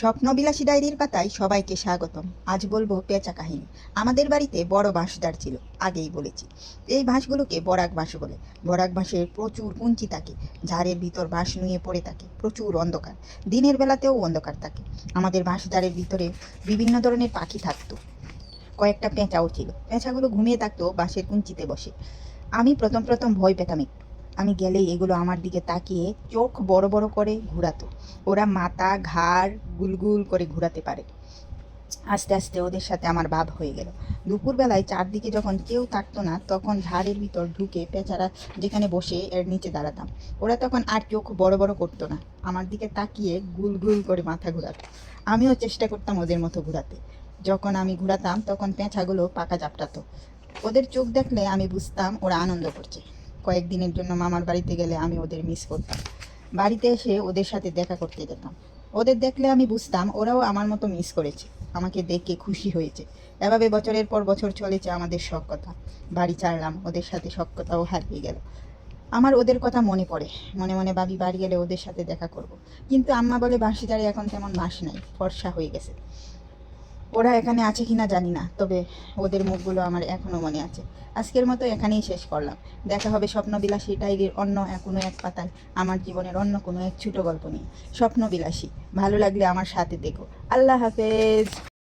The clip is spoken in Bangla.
স্বপ্নবিলাসী ডায়েরির পাতায় সবাইকে স্বাগতম। আজ বলব পেঁচা কাহিনী। আমাদের বাড়িতে বড় বাঁশদার ছিল, আগেই বলেছি। এই বাঁশগুলোকে বরাক বাঁশ বলে। বরাক বাঁশের প্রচুর কুঞ্চি থাকে, ঝাড়ের ভিতর বাঁশ নুয়ে পড়ে থাকে, প্রচুর অন্ধকার। দিনের বেলাতেও অন্ধকার থাকে। আমাদের বাঁশঝাড়ের ভিতরে বিভিন্ন ধরনের পাখি থাকতো। কয়েকটা পেঁচাও ছিল। পেঁচাগুলো ঘুমিয়ে থাকতো বাঁশের কুঞ্চিতে বসে। আমি প্রথম প্রথম ভয় পেতাম একটু। আমি গেলেই এগুলো আমার দিকে তাকিয়ে চোখ বড় বড় করে ঘোরাতো। ওরা মাথা, ঘাড় গুলগুল করে ঘোরাতে পারে। আস্তে আস্তে ওদের সাথে আমার ভাব হয়ে গেল। দুপুরবেলায় চারদিকে যখন কেউ থাকতো না, তখন ঝাড়ের ভিতর ঢুকে পেঁচারা যেখানে বসে এর নিচে দাঁড়াতাম। ওরা তখন আর চোখ বড় বড় করতো না। আমার দিকে তাকিয়ে গুল গুল করে মাথা ঘোরাতো। আমিও চেষ্টা করতাম ওদের মতো ঘোরাতে। যখন আমি ঘোরাতাম, তখন পেঁচাগুলো পাকা চাপটাতো ওদের চোখ দেখলে আমি বুঝতাম ওরা আনন্দ করছে। কয়েকদিনের জন্য মামার বাড়িতে গেলে আমি ওদের মিস করতাম। বাড়িতে এসে ওদের সাথে দেখা করতে যেতাম। ওদের দেখলে আমি বুঝতাম, ওরাও আমার মতো মিস করেছে। আমাকে দেখে খুশি হয়েছে। এভাবে বছরের পর বছর চলেছে আমাদের শখ কথা। বাড়ি ছাড়লাম, ওদের সাথে শখ কথাও হারিয়ে গেল। আমার ওদের কথা মনে পড়ে। মনে মনে ভাবি, বাড়ি গেলে ওদের সাথে দেখা করব। কিন্তু আম্মা বলে, বাঁশি বাঁশিদারে এখন তেমন বাঁশ নাই, ফর্সা হয়ে গেছে। ওরা এখানে আছে কিনা জানি না, তবে ওদের মুখগুলো আমার এখনও মনে আছে। আজকের মতো এখানেই শেষ করলাম। দেখা হবে স্বপ্নবিলাসী ডায়েরির অন্য কোনো এক পাতায়, আমার জীবনের অন্য কোনো এক ছোট গল্প নিয়ে। স্বপ্নবিলাসী, ভালো লাগলে আমার সাথে দেখো আল্লাহ হাফেজ।